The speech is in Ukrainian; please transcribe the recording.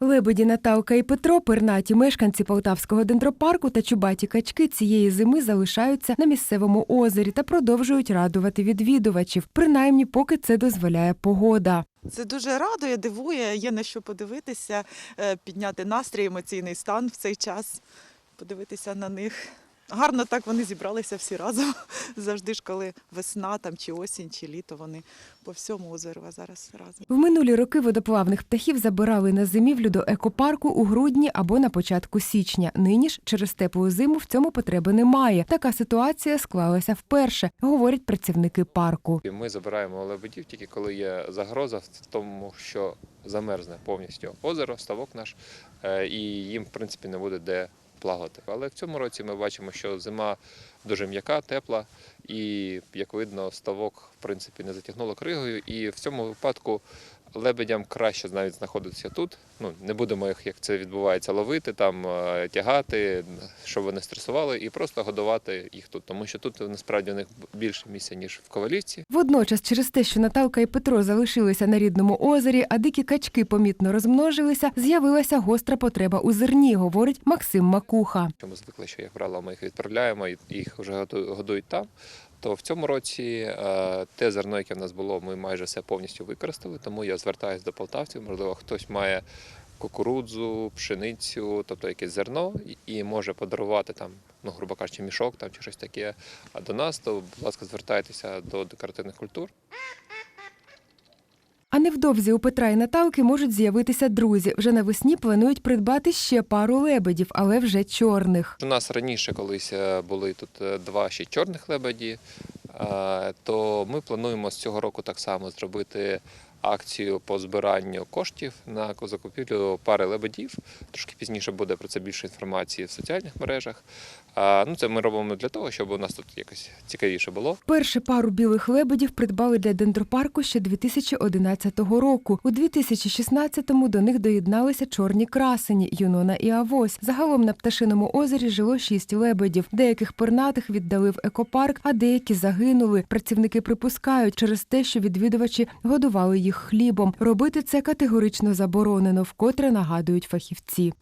Лебеді Наталка і Петро, пернаті мешканці Полтавського дендропарку та чубаті качки цієї зими залишаються на місцевому озері та продовжують радувати відвідувачів, принаймні поки це дозволяє погода. Це дуже радує, дивує, є на що подивитися, е, підняти настрій, емоційний стан в цей час, подивитися на них. Гарно так вони зібралися всі разом. Завжди ж, коли весна там, чи осінь, чи літо, вони по всьому озеру, а зараз разом. В минулі роки водоплавних птахів забирали на зимівлю до екопарку у грудні або на початку січня. Нині ж через теплу зиму в цьому потреби немає. Така ситуація склалася вперше, говорять працівники парку. Ми забираємо лебедів тільки коли є загроза в тому, що замерзне повністю озеро, ставок наш, е, і їм, в принципі, не буде де плавати. Але в цьому році ми бачимо, що зима дуже м'яка, тепла, і, як видно, ставок, в принципі, не затягнуло кригою. І в цьому випадку лебедям краще навіть знаходитися тут. Ну, не будемо їх, як це відбувається, ловити, там, е, тягати, щоб вони стресували, і просто годувати їх тут. Тому що тут насправді у них більше місця, ніж в Ковалівці. Водночас, через те, що Наталка і Петро залишилися на рідному озері, а дикі качки помітно розмножилися, з'явилася гостра потреба у зерні, говорить Максим Макуха. Ми звикли, що як правило, ми їх відправляємо і їх вже годують там. То в цьому році е, те зерно, яке в нас було, ми майже все повністю використали. Тому я звертаюся до полтавців. Можливо, хтось має кукурудзу, пшеницю, тобто якесь зерно, і- може подарувати там, ну, грубо кажучи, мішок там чи щось таке. А до нас, то, будь ласка, звертайтеся до декоративних культур. Невдовзі у Петра і Наталки можуть з'явитися друзі. Вже навесні планують придбати ще пару лебедів, але вже чорних. У нас раніше колись е, були тут е, два ще чорних лебеді, е, то ми плануємо з цього року так само зробити акцію по збиранню коштів на закупівлю пари лебедів. Трошки пізніше буде про це більше інформації в соціальних мережах. Ну, це ми робимо для того, щоб у нас тут якось цікавіше було. Перше пару білих лебедів придбали для дендропарку ще 2011 року. У 2016-му до них доєдналися чорні красені Юнона і Авось. Загалом на пташиному озері жило шість лебедів. Деяких пернатих віддали в екопарк, а деякі загинули. Працівники припускають через те, що відвідувачі годували їх хлібом. Робити це категорично заборонено, вкотре нагадують фахівці.